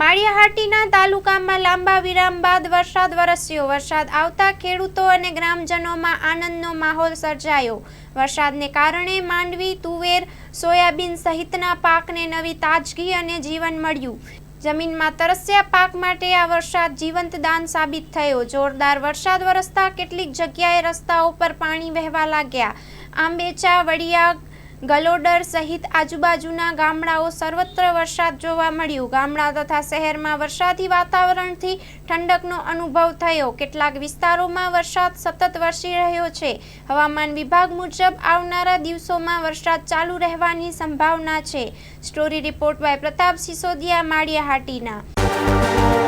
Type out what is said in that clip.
માળિયાહાટીના તાલુકામાં લાંબા વિરામ બાદ વરસાદ વરસ્યો. વરસાદ આવતા ખેડૂતો અને ગ્રામજનોમાં આનંદનો માહોલ સર્જાયો. વરસાદને કારણે માંડવી, તુવેર, સોયાબીન સહિતના પાકને નવી તાજગી અને જીવન મળ્યું. જમીનમાં તરસ્યા પાક માટે આ વરસાદ જીવંત દાન સાબિત થયો. જોરદાર વરસાદ વરસતા કેટલીક જગ્યાએ રસ્તાઓ પર પાણી વહેવા લાગ્યા. આંબેચા, વડિયા ગલોડર સહિત આજુબાજુના ગામડાઓ સર્વત્ર વરસાદ જોવા મળ્યું. ગામડા તથા શહેરમાં વરસાદી વાતાવરણથી ઠંડકનો અનુભવ થયો. કેટલાક વિસ્તારોમાં વરસાદ સતત વરસી રહ્યો છે. હવામાન વિભાગ મુજબ આવનારા દિવસોમાં વરસાદ ચાલુ રહેવાની સંભાવના છે. Story report by Pratap Sisodiya, Maliyahatina.